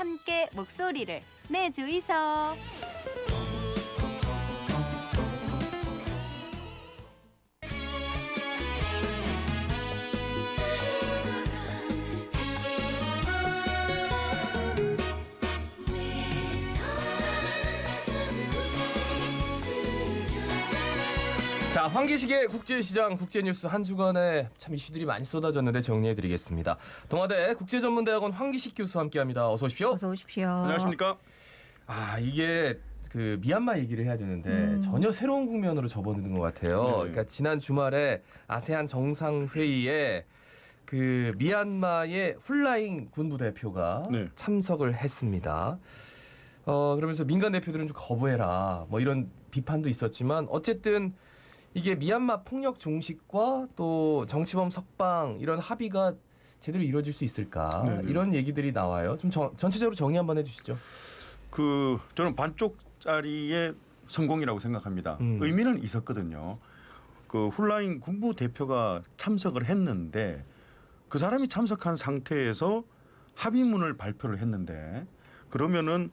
함께 목소리를 내주이소. 자, 황기식의 국제시장 국제뉴스 한 주간에 참 이슈들이 많이 쏟아졌는데 정리해드리겠습니다. 동아대 국제전문대학원 황기식 교수 함께합니다. 어서 오십시오. 어서 오십시오. 안녕하십니까? 아 이게 그 미얀마 얘기를 해야 되는데 음. 전혀 새로운 국면으로 접어드는 것 같아요. 네. 그러니까 지난 주말에 아세안 정상 회의에 그 미얀마의 훌라잉 군부 대표가 네. 참석을 했습니다. 어 그러면서 민간 대표들은 좀 거부해라 뭐 이런 비판도 있었지만 어쨌든 이게 미얀마 폭력 종식과 또 정치범 석방 이런 합의가 제대로 이루어질 수 있을까 네, 네. 이런 얘기들이 나와요. 좀 전- 전체적으로 정리 한번 해주시죠. 그 저는 반쪽짜리의 성공이라고 생각합니다. 음. 의미는 있었거든요. 그 훌라잉 군부 대표가 참석을 했는데 그 사람이 참석한 상태에서 합의문을 발표를 했는데 그러면은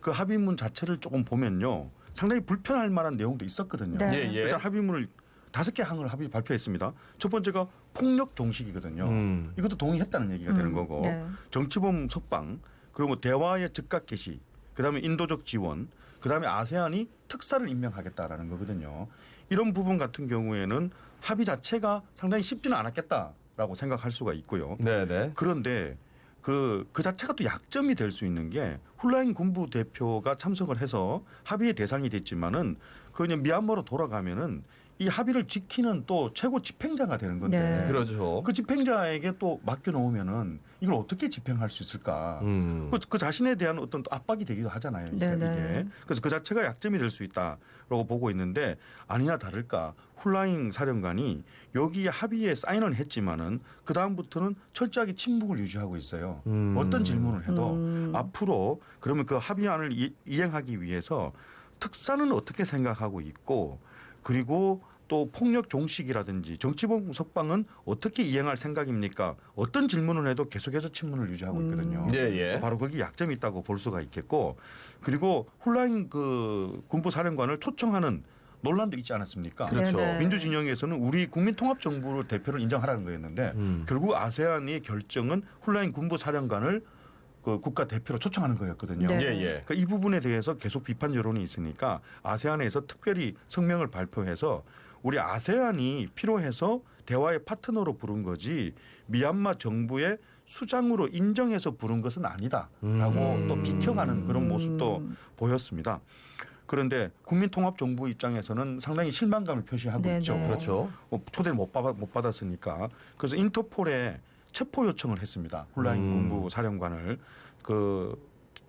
그 합의문 자체를 조금 보면요 상당히 불편할 만한 내용도 있었거든요. 네. 예, 예. 일단 합의문을 다섯 개 항을 합의 발표했습니다. 첫 번째가 폭력 종식이거든요. 음. 이것도 동의했다는 얘기가 되는 음, 거고 네. 정치범 석방 그리고 뭐 대화의 즉각 개시 그다음에 인도적 지원 그다음에 아세안이 특사를 임명하겠다라는 거거든요. 이런 부분 같은 경우에는 합의 자체가 상당히 쉽지는 않았겠다라고 생각할 수가 있고요. 네네. 그런데 그, 그 자체가 또 약점이 될 수 있는 게 훌라잉 군부 대표가 참석을 해서 합의의 대상이 됐지만은 그 그냥 미얀마로 돌아가면은 이 합의를 지키는 또 최고 집행자가 되는 건데 네. 그러죠. 그 집행자에게 또 맡겨 놓으면은 이걸 어떻게 집행할 수 있을까? 음. 그, 그 자신에 대한 어떤 또 압박이 되기도 하잖아요. 이게. 네네. 이게. 그래서 그 자체가 약점이 될 수 있다라고 보고 있는데 아니나 다를까 훌라잉 사령관이 여기 합의에 사인을 했지만은 그 다음부터는 철저하게 침묵을 유지하고 있어요. 음. 어떤 질문을 해도 음. 앞으로 그러면 그 합의안을 이, 이행하기 위해서 특사는 어떻게 생각하고 있고 그리고 또 폭력 종식이라든지 정치범 석방은 어떻게 이행할 생각입니까? 어떤 질문을 해도 계속해서 침문을 유지하고 있거든요. 음. 예, 예. 바로 거기 약점이 있다고 볼 수가 있겠고 그리고 훌라잉 그 군부 사령관을 초청하는 논란도 있지 않았습니까? 그렇죠. 네네. 민주 진영에서는 우리 국민통합정부를 대표를 인정하라는 거였는데 음. 결국 아세안의 결정은 훌라잉 군부 사령관을 그 국가 대표로 초청하는 거였거든요. 네. 예, 예. 그러니까 이 부분에 대해서 계속 비판 여론이 있으니까 아세안에서 특별히 성명을 발표해서 우리 아세안이 필요해서 대화의 파트너로 부른 거지 미얀마 정부의 수장으로 인정해서 부른 것은 아니다라고 음. 또 비켜가는 그런 모습도 음. 보였습니다. 그런데 국민통합정부 입장에서는 상당히 실망감을 표시하고 네네. 있죠. 그렇죠. 뭐 초대를 못, 받, 못 받았으니까 그래서 인터폴에 체포 요청을 했습니다. 훌라잉 음. 군부 사령관을 그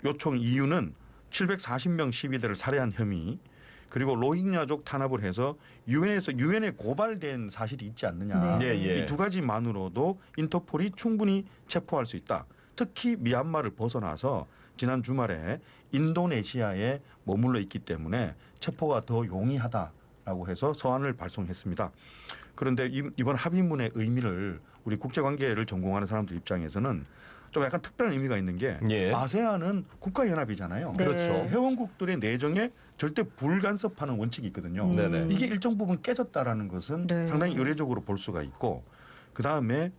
요청 이유는 740명 시위대를 살해한 혐의 그리고 로힝야족 탄압을 해서 유엔에서 유엔에 고발된 사실이 있지 않느냐. 네. 예, 예. 이 두 가지만으로도 인터폴이 충분히 체포할 수 있다. 특히 미얀마를 벗어나서 지난 주말에 인도네시아에 머물러 있기 때문에 체포가 더 용이하다라고 해서 서한을 발송했습니다. 그런데 이- 이번 합의문의 의미를 우리 국제관계를 전공하는 사람들 입장에서는 좀 약간 특별한 의미가 있는 게 예. 아세안은 국가 연합이잖아요. 네. 그렇죠. 회원국들의 내정에 절대 불간섭하는 원칙이 있거든요. 음. 네네. 이게 일정 부분 깨졌다라는 것은 네. 상당히 의례적으로 볼 수가 있고 그 다음에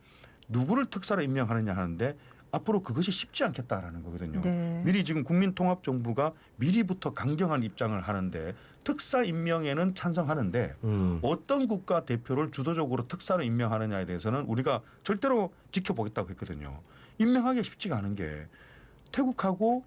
누구를 특사로 임명하느냐 하는데 앞으로 그것이 쉽지 않겠다라는 거거든요. 네. 미리 지금 국민통합정부가 미리부터 강경한 입장을 하는데 특사 임명에는 찬성하는데 음. 어떤 국가 대표를 주도적으로 특사로 임명하느냐에 대해서는 우리가 절대로 지켜보겠다고 했거든요. 임명하기 쉽지가 않은 게 태국하고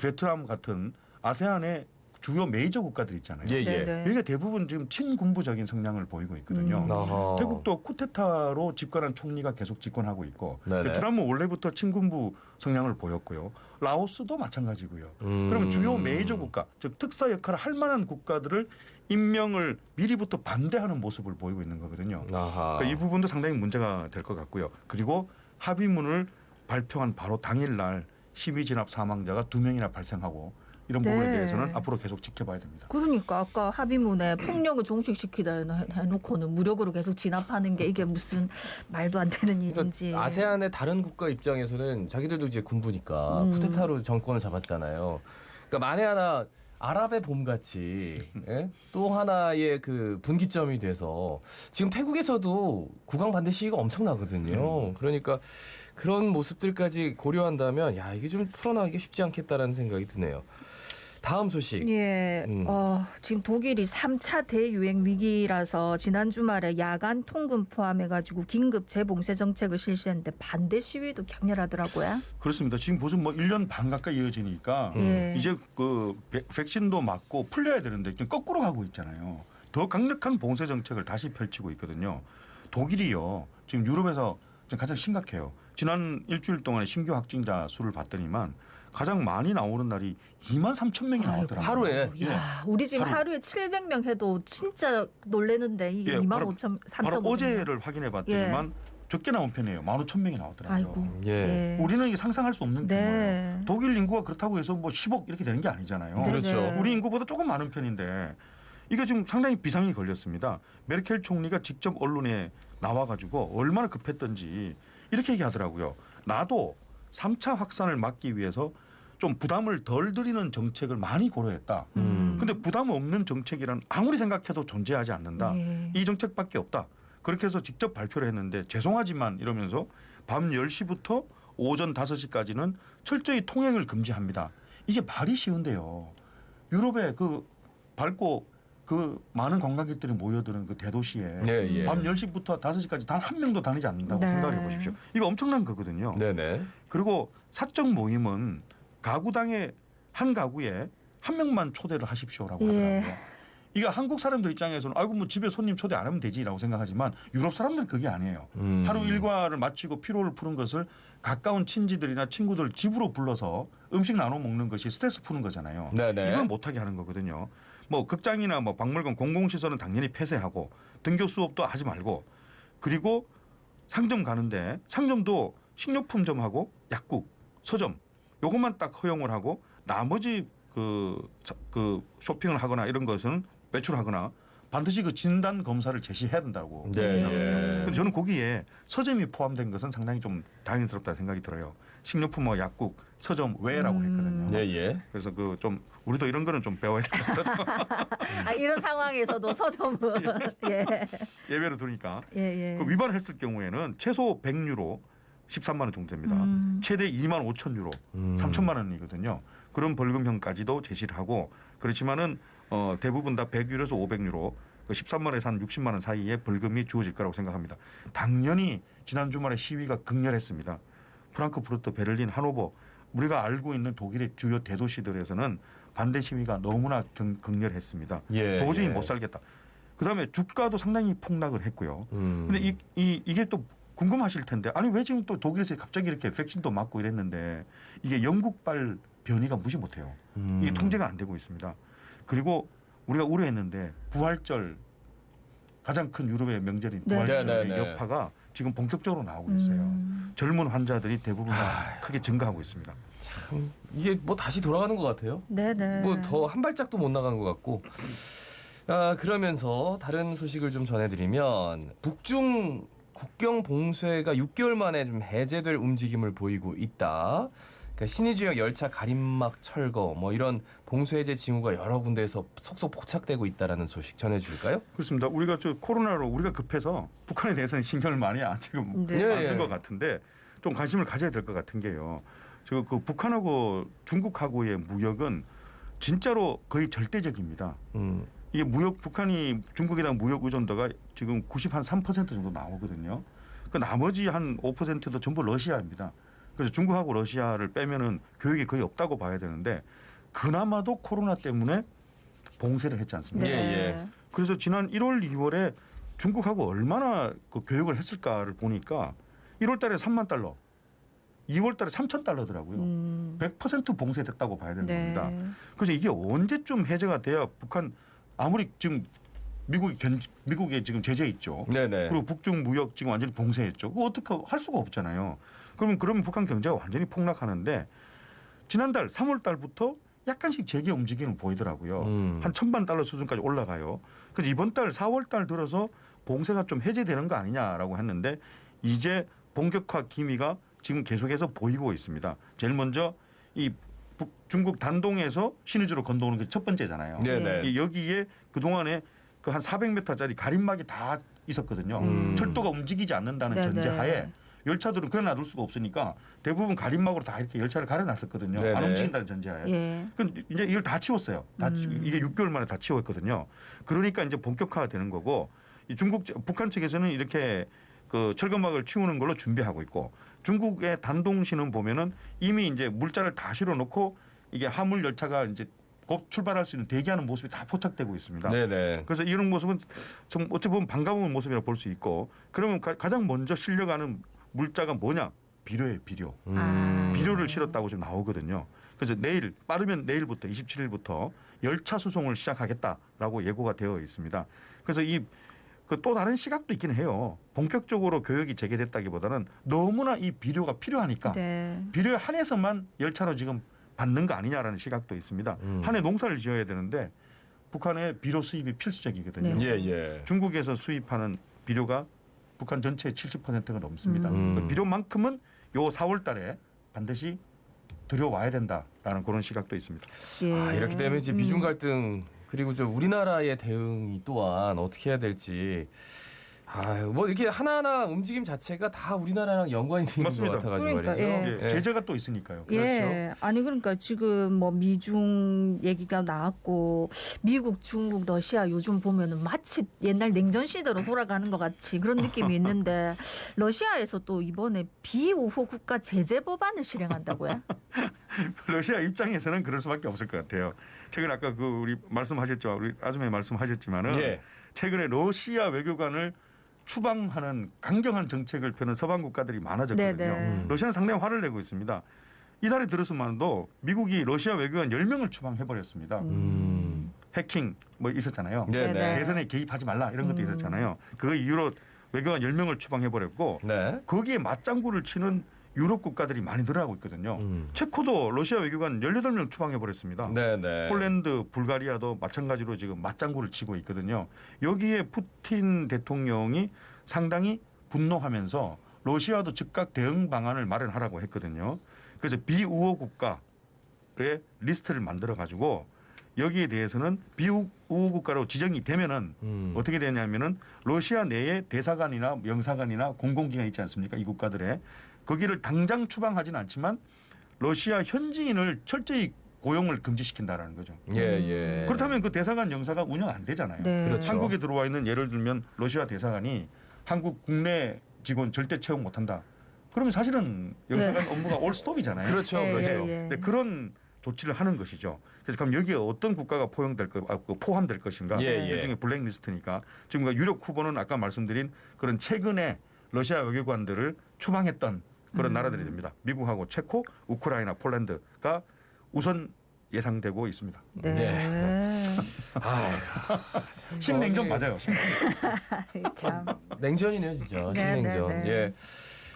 베트남 같은 아세안의 주요 메이저 국가들 있잖아요. 예, 예. 네네. 여기가 대부분 지금 친군부적인 성향을 보이고 있거든요. 음. 아하. 태국도 쿠데타로 집권한 총리가 계속 집권하고 있고 네네. 베트남은 원래부터 친군부 성향을 보였고요. 라오스도 마찬가지고요. 음. 그러면 주요 메이저 국가, 즉 특사 역할을 할 만한 국가들을 임명을 미리부터 반대하는 모습을 보이고 있는 거거든요. 아하. 그러니까 이 부분도 상당히 문제가 될 것 같고요. 그리고 합의문을 발표한 바로 당일 날 시위 진압 사망자가 두 명이나 발생하고 이런 네. 부분에 대해서는 앞으로 계속 지켜봐야 됩니다. 그러니까 아까 합의문에 폭력을 종식시키다 해놓고는 무력으로 계속 진압하는 게 이게 무슨 말도 안 되는 일인지. 그러니까 아세안의 다른 국가 입장에서는 자기들도 이제 군부니까 음. 쿠데타로 정권을 잡았잖아요. 그러니까 만에 하나 아랍의 봄 같이 예? 또 하나의 그 분기점이 돼서 지금 태국에서도 국왕 반대 시위가 엄청나거든요. 그러니까 그런 모습들까지 고려한다면 야 이게 좀 풀어나가기 쉽지 않겠다라는 생각이 드네요. 다음 소식. 예, 음. 어, 지금 독일이 3차 대유행 위기라서 지난 주말에 야간 통금 포함해가지고 긴급 재봉쇄 정책을 실시했는데 반대 시위도 격렬하더라고요. 그렇습니다. 지금 무슨 뭐 1년 반 가까이 이어지니까 음. 예. 이제 그 백- 백신도 맞고 풀려야 되는데 지금 거꾸로 가고 있잖아요. 더 강력한 봉쇄 정책을 다시 펼치고 있거든요. 독일이요. 지금 유럽에서 지금 가장 심각해요. 지난 일주일 동안의 신규 확진자 수를 봤더니만 가장 많이 나오는 날이 2만 3천 명이 아이고, 나오더라고요. 하루에? 예. 야, 우리 지금 하루. 하루. 에 700명 해도 진짜 놀래는데 이게 예, 2만 바로- 5천 3천 바로 어제를 확인해 봤더니만 적게 나온 편이에요. 1만 5천 명이 나오더라고요. 아이고. 예. 우리는 이게 상상할 수 없는 규모예요. 네. 독일 인구가 그렇다고 해서 뭐 10억 이렇게 되는 게 아니잖아요. 네, 그렇죠. 네. 우리 인구보다 조금 많은 편인데 이게 지금 상당히 비상이 걸렸습니다. 메르켈 총리가 직접 언론에 나와가지고 얼마나 급했던지 이렇게 얘기하더라고요. 나도 3차 확산을 막기 위해서 좀 부담을 덜 들이는 정책을 많이 고려했다. 음. 근데 부담 없는 정책이란 아무리 생각해도 존재하지 않는다. 예. 이 정책밖에 없다. 그렇게 해서 직접 발표를 했는데 죄송하지만 이러면서 밤 10시부터 오전 5시까지는 철저히 통행을 금지합니다. 이게 말이 쉬운데요. 유럽에 그 밝고 그 많은 관광객들이 모여드는 그 대도시에 예, 예. 밤 10시부터 5시까지 단 한 명도 다니지 않는다고 네. 생각해 보십시오. 이거 엄청난 거거든요. 네네. 그리고 사적 모임은 가구당의 한 가구에 한 명만 초대를 하십시오라고 예. 하더라고요. 이거 한국 사람들 입장에서는 아이고 뭐 집에 손님 초대 안 하면 되지라고 생각하지만 유럽 사람들은 그게 아니에요. 음. 하루 일과를 마치고 피로를 푸는 것을 가까운 친지들이나 친구들 집으로 불러서 음식 나눠 먹는 것이 스트레스 푸는 거잖아요. 네네. 이걸 못하게 하는 거거든요. 뭐 극장이나 뭐 박물관 공공시설은 당연히 폐쇄하고 등교 수업도 하지 말고 그리고 상점 가는데 상점도 식료품점하고 약국, 서점 요것만 딱 허용을 하고 나머지 그, 사- 그 쇼핑을 하거나 이런 것은 매출하거나 반드시 그 진단 검사를 제시해야 된다고. 네. 네. 근데 저는 거기에 서점이 포함된 것은 상당히 좀 다행스럽다 생각이 들어요. 식료품과 약국, 서점 외라고 음. 했거든요. 예, 예. 그래서 그 좀 우리도 이런 거는 좀 배워야 되겠어. 아, 이런 상황에서도 서점은 예. 예외로 두니까 예, 예. 그 위반했을 경우에는 최소 100유로 13만 원 정도 됩니다. 음. 최대 2만 5천 유로 음. 3천만 원이거든요. 그런 벌금형까지도 제시를 하고 그렇지만은 어, 대부분 다 100유로에서 500유로 그 13만에서 한 60만 원 사이에 벌금이 주어질 거라고 생각합니다. 당연히 지난 주말에 시위가 극렬했습니다. 프랑크푸르트, 베를린, 하노버 우리가 알고 있는 독일의 주요 대도시들에서는 반대 시위가 너무나 경- 극렬했습니다. 예. 도저히 예. 못 살겠다. 그다음에 주가도 상당히 폭락을 했고요. 음. 근데 이, 이 이게 또 궁금하실 텐데 아니 왜 지금 또 독일에서 갑자기 이렇게 백신도 맞고 이랬는데 이게 영국발 변이가 무시 못해요. 음. 이게 통제가 안 되고 있습니다. 그리고 우리가 우려했는데 부활절 가장 큰 유럽의 명절인 네. 부활절의 네, 네, 네. 여파가 지금 본격적으로 나오고 있어요. 음. 젊은 환자들이 대부분 다 아. 크게 증가하고 있습니다. 참 이게 뭐 다시 돌아가는 것 같아요. 네네. 뭐 더 한 발짝도 못 나간 것 같고. 아, 그러면서 다른 소식을 좀 전해드리면 북중 국경 봉쇄가 6개월 만에 좀 해제될 움직임을 보이고 있다. 그러니까 신의 지역 열차 가림막 철거 뭐 이런 봉쇄 해제 징후가 여러 군데에서 속속 포착되고 있다라는 소식 전해줄까요? 그렇습니다. 우리가 저 코로나로 우리가 급해서 북한에 대해서는 신경을 많이 안 지금 네. 예, 안 예. 쓴것 같은데 좀 관심을 가져야 될 것 같은 게요. 저그 북한하고 중국하고의 무역은 진짜로 거의 절대적입니다. 음, 이게 무역 북한이 중국이랑 무역 의존도가 지금 93% 정도 나오거든요. 그 나머지 한 5%도 전부 러시아입니다. 그래서 중국하고 러시아를 빼면은 교육이 거의 없다고 봐야 되는데 그나마도 코로나 때문에 봉쇄를 했지 않습니까? 네. 예, 예. 그래서 지난 1월, 2월에 중국하고 얼마나 그 교육을 했을까를 보니까 1월 달에 3만 달러, 2월 달에 3천 달러더라고요. 음. 100% 봉쇄됐다고 봐야 되는 네. 겁니다. 그래서 이게 언제쯤 해제가 돼야 북한 아무리 지금 미국이 견, 미국에 지금 제재 있죠. 네네. 그리고 북중 무역 지금 완전히 봉쇄했죠. 그거 어떻게 할 수가 없잖아요. 그러면 그러면 북한 경제가 완전히 폭락하는데 지난달 3월 달부터 약간씩 재개 움직임을 보이더라고요. 음. 한 천만 달러 수준까지 올라가요. 그래서 이번 달 4월 달 들어서 봉쇄가 좀 해제되는 거 아니냐라고 했는데 이제 본격화 기미가 지금 계속해서 보이고 있습니다. 제일 먼저 이 북- 중국 단동에서 신의주로 건너오는 게 첫 번째잖아요. 네네. 이 여기에 그 동안에 그 한 400m짜리 가림막이 다 있었거든요. 음. 철도가 움직이지 않는다는 네네. 전제하에 열차들은 그래 놔둘 수가 없으니까 대부분 가림막으로 다 이렇게 열차를 가려 놨었거든요. 안 네네. 움직인다는 전제하에. 예. 그 이제 이걸 다 치웠어요. 다 치- 음. 이게 6개월 만에 다 치웠거든요. 그러니까 이제 본격화가 되는 거고 이 중국 측- 북한 측에서는 이렇게 그 철거막을 치우는 걸로 준비하고 있고 중국의 단동시는 보면은 이미 이제 물자를 다 실어 놓고 이게 화물 열차가 이제 곧 출발할 수 있는 대기하는 모습이 다 포착되고 있습니다. 네네. 그래서 이런 모습은 좀 어찌 보면 반가운 모습이라 볼 수 있고 그러면 가, 장 먼저 실려가는 물자가 뭐냐 비료예요 비료. 아. 비료를 실었다고 지금 나오거든요. 그래서 내일 빠르면 내일부터 27일부터 열차 수송을 시작하겠다라고 예고가 되어 있습니다. 그래서 이 그 또 다른 시각도 있긴 해요. 본격적으로 교역이 재개됐다기보다는 너무나 이 비료가 필요하니까 네. 비료에 한해서만 열차로 지금 받는 거 아니냐라는 시각도 있습니다. 음. 한해 농사를 지어야 되는데 북한의 비료 수입이 필수적이거든요. 네. 예 예. 중국에서 수입하는 비료가 북한 전체의 70%가 넘습니다. 음. 그 비료만큼은 요 4월 달에 반드시 들여와야 된다라는 그런 시각도 있습니다. 예. 아, 이렇게 되면 이제 음. 미중 갈등 그리고 저 우리나라의 대응이 또한 어떻게 해야 될지 아, 뭐 이렇게 하나하나 움직임 자체가 다 우리나라랑 연관이 돼 있는 맞습니다. 것 같아가지고 그러니까, 말이죠. 예. 예, 제재가 또 있으니까요. 예. 아니 그러니까 지금 뭐 미중 얘기가 나왔고 미국, 중국, 러시아 요즘 보면은 마치 옛날 냉전 시대로 돌아가는 것 같이 그런 느낌이 있는데 러시아에서 또 이번에 비우호 국가 제재 법안을 실행한다고요? 러시아 입장에서는 그럴 수밖에 없을 것 같아요. 최근 아까 그 우리 말씀하셨죠, 우리 아줌마 말씀하셨지만은 예. 최근에 러시아 외교관을 추방하는 강경한 정책을 펴는 서방 국가들이 많아졌거든요. 네네. 음. 러시아는 상당히 화를 내고 있습니다. 이달에 들어서만도 미국이 러시아 외교관 10명을 추방해 버렸습니다. 음. 해킹 뭐 있었잖아요. 네네. 네네. 대선에 개입하지 말라 이런 것도 음. 있었잖아요. 그 이후로 외교관 10명을 추방해 버렸고 네. 거기에 맞장구를 치는 유럽 국가들이 많이 늘어나고 있거든요. 음. 체코도 러시아 외교관 18명 추방해 버렸습니다. 네네. 폴란드, 불가리아도 마찬가지로 지금 맞장구를 치고 있거든요. 여기에 푸틴 대통령이 상당히 분노하면서 러시아도 즉각 대응 방안을 마련하라고 했거든요. 그래서 비우호 국가의 리스트를 만들어 가지고 여기에 대해서는 비우호 국가로 지정이 되면은 음. 어떻게 되냐면은 러시아 내에 대사관이나 영사관이나 공공기관 있지 않습니까? 이 국가들에 거기를 당장 추방하지는 않지만 러시아 현지인을 철저히 고용을 금지시킨다라는 거죠. 예 예. 그렇다면 그 대사관 영사가 운영 안 되잖아요. 네. 그렇죠. 한국에 들어와 있는 예를 들면 러시아 대사관이 한국 국내 직원 절대 채용 못 한다. 그러면 사실은 영사관 업무가 올 스톱이잖아요. 그렇죠. 예, 그렇죠. 예, 예. 근데 그런 조치를 하는 것이죠. 그래서 그럼 여기에 어떤 국가가 포용될 거, 아, 그 포함될 것인가? 예, 예. 일종의 블랙리스트니까 지금 그 유력 후보는 아까 말씀드린 그런 최근에 러시아 외교관들을 추방했던 그런 음. 나라들이 됩니다. 미국하고 체코, 우크라이나, 폴란드가 우선 예상되고 있습니다. 네. 네. 아, 신냉전 뭐 맞아요. 신냉전. 참. 냉전이네요, 진짜. 네, 신냉전. 네, 네. 예.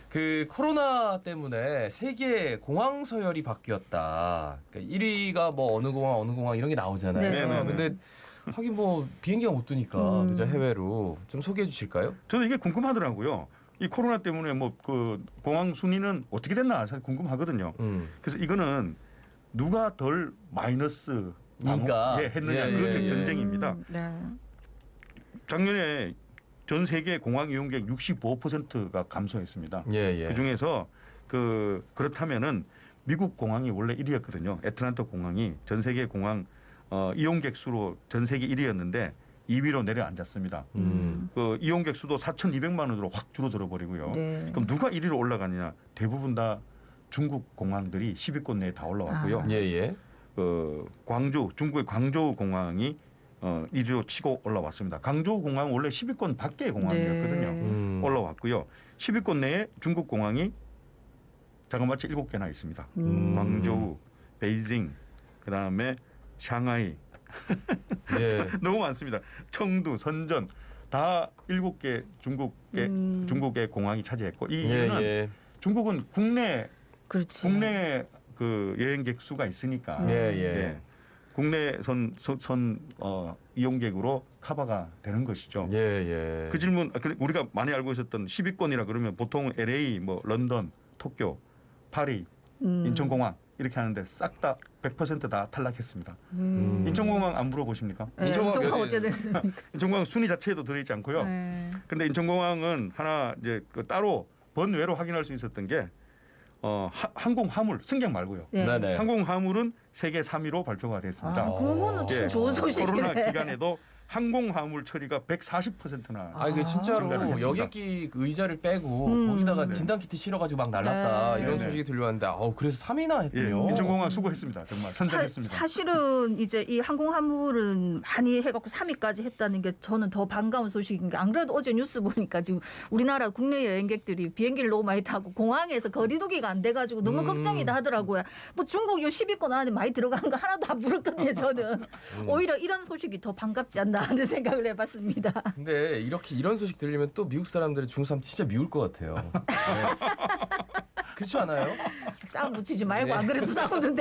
그 코로나 때문에 세계 공항 서열이 바뀌었다. 그러니까 1위가 뭐 어느 공항 어느 공항 이런 게 나오잖아요. 네, 네, 네. 근데 하긴 뭐 비행기가 못 뜨니까 음. 그죠 해외로 좀 소개해 주실까요? 저도 이게 궁금하더라고요. 이 코로나 때문에 뭐 그 공항 순위는 어떻게 됐나 사실 궁금하거든요. 음. 그래서 이거는 누가 덜 마이너스 니까. 예, 했느냐 예, 그 예, 예. 전쟁입니다. 음, 네. 작년에 전 세계 공항 이용객 65%가 감소했습니다. 예, 예. 그 중에서 그 그렇다면은 미국 공항이 원래 1위였거든요. 애틀란타 공항이 전 세계 공항 어, 이용객 수로 전 세계 1위였는데 2위로 내려앉았습니다. 음. 그 이용객 수도 4,200만 원으로 확 줄어들어 버리고요. 네. 그럼 누가 1위로 올라가느냐? 대부분 다 중국 공항들이 10위권 내에 다 올라왔고요. 아. 예, 예. 그 광주 중국의 광저우 공항이 어 1위로 치고 올라왔습니다. 광저우 공항 원래 10위권 밖의 공항이었거든요. 네. 음. 올라왔고요. 10위권 내에 중국 공항이 자그마치 7개나 있습니다. 음. 광저우, 베이징, 그다음에 샹하이 예. 너무 많습니다. 청두, 선전 다 7개 중국의 음. 중국의 공항이 차지했고 이 예, 이유는 예. 중국은 국내 그렇지. 국내 그그 여행객 수가 있으니까 음. 예, 예. 예. 국내 선 선, 선 어, 이용객으로 커버가 되는 것이죠. 예, 예. 그 질문 아, 그 우리가 많이 알고 있었던 10위권이라 그러면 보통 LA, 뭐 런던, 도쿄, 파리, 음. 인천공항 이렇게 하는데 싹 다 100%다 탈락했습니다. 음. 인천공항 안 물어보십니까? 네, 인천공항 어째 됐습니까? 인천공항 순위 자체에도 들어있지 않고요. 네. 근데 인천공항은 하나 이제 그 따로 번외로 확인할 수 있었던 게 어, 하- 항공 화물 승객 말고요. 네. 네네. 항공 화물은 세계 3위로 발표가 됐습니다. 아, 그거는 참 예. 좋은 소식이네. 코로나 기간에도 항공 화물 처리가 140%나 아 이게 아. 진짜로 했습니다. 여객기 그 의자를 빼고 음. 거기다가 네. 진단 키트 실어가지고 막 날랐다 네. 이런 네. 소식이 들려왔는데 아우 그래서 3위나 예, 했군요. 인천공항 수고했습니다. 정말 선전했습니다. 사, 실은 이제 이 항공 화물은 많이 해갖고 3위까지 했다는 게 저는 더 반가운 소식인 게 안 그래도 어제 뉴스 보니까 지금 우리나라 국내 여행객들이 비행기를 너무 많이 타고 공항에서 거리두기가 안 돼가지고 너무 음. 걱정이다 하더라고요. 뭐 중국 요 10위권 안에 많이 들어간 거 하나도 안 부럽거든요. 저는 음. 오히려 이런 소식이 더 반갑지 않나 하는 생각을 해봤습니다. 근데 이렇게 이런 소식 들리면 또 미국 사람들의 중3 진짜 미울 것 같아요. 네. 그렇지 않아요? 싸움 붙이지 말고 네. 안 그래도 싸우는데.